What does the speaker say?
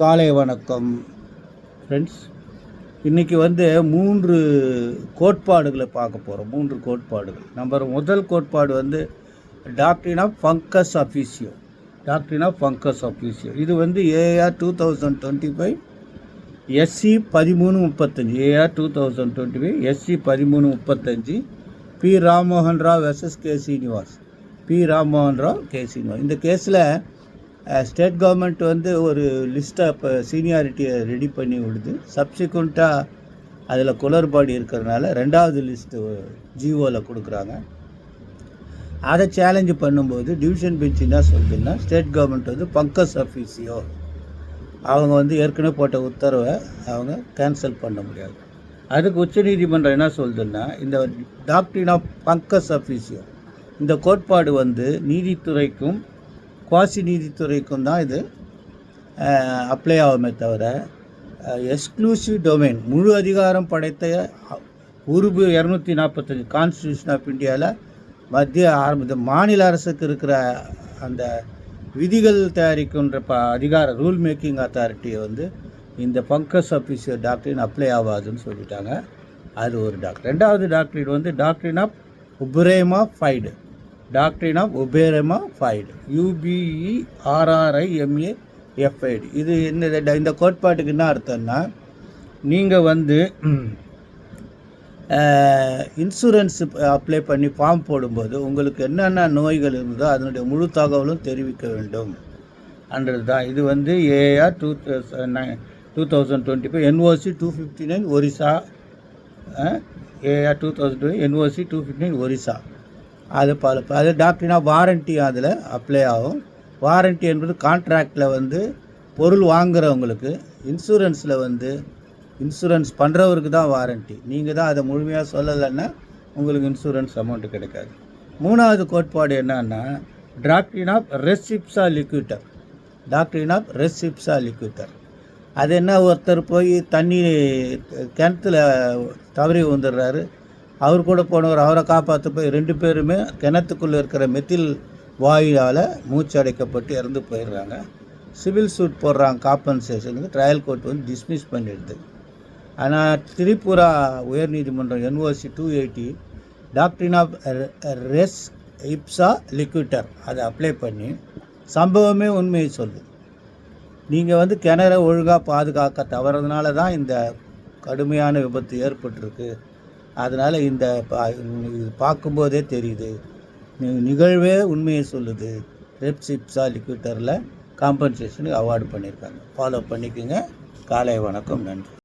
காலை வணக்கம். ஃப்ரெண்ட்ஸ் இன்றைக்கி வந்து மூன்று கோட்பாடுகளை பார்க்க போகிறோம் மூன்று கோட்பாடுகள். நம்பர் முதல் கோட்பாடு வந்து doctrine of functus officio doctrine of functus officio இது வந்து AR two thousand twenty five SC பதிமூணு முப்பத்தஞ்சு AR two thousand twenty five SC பதிமூணு முப்பத்தஞ்சு P Rammohan Rao SS K Srinivas P Rammohan Rao K Srinivas இந்த கேஸில் state government வந்து ஒரு லிஸ்ட்டை இப்போ சீனியாரிட்டியை ரெடி பண்ணி விடுது. சப்சிக்வெண்ட்டாக அதில் குளறுபாடு இருக்கிறதுனால ரெண்டாவது லிஸ்ட்டு ஜிஓவில் கொடுக்குறாங்க. அதை சேலஞ்சு பண்ணும்போது டிவிஷன் பெஞ்ச் என்ன சொல்லுதுன்னா ஸ்டேட் கவர்மெண்ட் வந்து பங்கஸ் அஃபீஸியோ அவங்க வந்து ஏற்கனவே போட்ட உத்தரவை அவங்க கேன்சல் பண்ண முடியாது. அதுக்கு உச்சநீதிமன்றம் என்ன சொல்லுதுன்னா இந்த டாக்டரின் ஆஃப் பங்கஸ் அஃபீஸியோ இந்த கோட்பாடு வந்து நீதித்துறைக்கும் குவாசி நீதித்துறைக்கும் தான் இது அப்ளை ஆகுமே தவிர எக்ஸ்க்ளூசிவ் டொமைன் முழு அதிகாரம் படைத்த உருபு இரநூத்தி நாற்பத்தஞ்சு கான்ஸ்டியூஷன் ஆஃப் இந்தியாவில் மத்திய ஆரம்ப மாநில அரசுக்கு இருக்கிற அந்த விதிகள் தயாரிக்கின்ற ப அதிகார ரூல் மேக்கிங் அத்தாரிட்டியை வந்து இந்த பங்கஸ் ஆஃபீஸர் டாக்டரின் அப்ளை ஆகாதுன்னு சொல்லிட்டாங்க அது ஒரு டாக்டர் ரெண்டாவது டாக்டரேட் வந்து டாக்டரின் ஆஃப் உப்ரேமா ஃபைடு டாக்டரின் ஆஃப் உபேரமா ஃபைடு யூபிஇ ஆர்ஆர்ஐஎம்ஏ எஃப்ஐடி இது இந்த இந்த கோட்பாட்டுக்கு என்ன அர்த்தம்னா நீங்கள் வந்து இன்சூரன்ஸ் அப்ளை பண்ணி ஃபார்ம் போடும்போது உங்களுக்கு என்னென்ன நோய்கள் இருந்ததோ அதனுடைய முழு தகவலும் தெரிவிக்க வேண்டும். அன்றது தான் இது வந்து AR two two thousand twenty five NOC two fifty nine Orissa AR two thousand twenty NOC two fifty nine Orissa அது பல அது டாக்டர்னா வாரண்ட்டி அதில் அப்ளை ஆகும். வாரண்ட்டி என்பது கான்ட்ராக்டில் வந்து பொருள் வாங்குறவங்களுக்கு இன்சூரன்ஸில் வந்து இன்சூரன்ஸ் பண்ணுறவருக்கு தான் வாரண்ட்டி நீங்கள் தான் அதை முழுமையாக சொல்லலைன்னா உங்களுக்கு இன்சூரன்ஸ் அமௌண்ட்டு கிடைக்காது. மூணாவது கோட்பாடு என்னன்னா டாக்டரின் ஆஃப் ரெசிப்ஸா லிக்விட்டர் டாக்டரின் ஆஃப் ரெசிப்ஸா லிக்விட்டர் அது என்ன? ஒருத்தர் போய் தண்ணி கிணத்துல தவறி வந்துடுறாரு அவர் கூட போனவர் அவரை காப்பாற்ற போய் ரெண்டு பேருமே கிணத்துக்குள்ளே இருக்கிற மெத்தில் வாயுவால் மூச்சு அடைக்கப்பட்டு இறந்து போயிடுறாங்க. சிவில் சூட் போடுறாங்க காம்பன்சேஷனுக்கு ட்ரையல் கோர்ட் வந்து டிஸ்மிஸ் பண்ணிடுது. ஆனால் திரிபுரா உயர்நீதிமன்றம் NOC two eighty doctrine of res ipsa loquitur அதை அப்ளை பண்ணி சம்பவமே உண்மையை சொல்லுது. நீங்கள் வந்து கிணற ஒழுங்காக பாதுகாக்க தவறதுனால தான் இந்த கடுமையான விபத்து ஏற்பட்டிருக்கு. அதனால் இந்த இது பார்க்கும்போதே தெரியுது. நிகழ்வே உண்மையை சொல்லுது. ரெப்சிப்ஸா லிக்விட்டரில் காம்பன்சேஷனுக்கு அவார்டு பண்ணியிருக்காங்க ஃபாலோ பண்ணிக்கோங்க. காலை வணக்கம். நன்றி.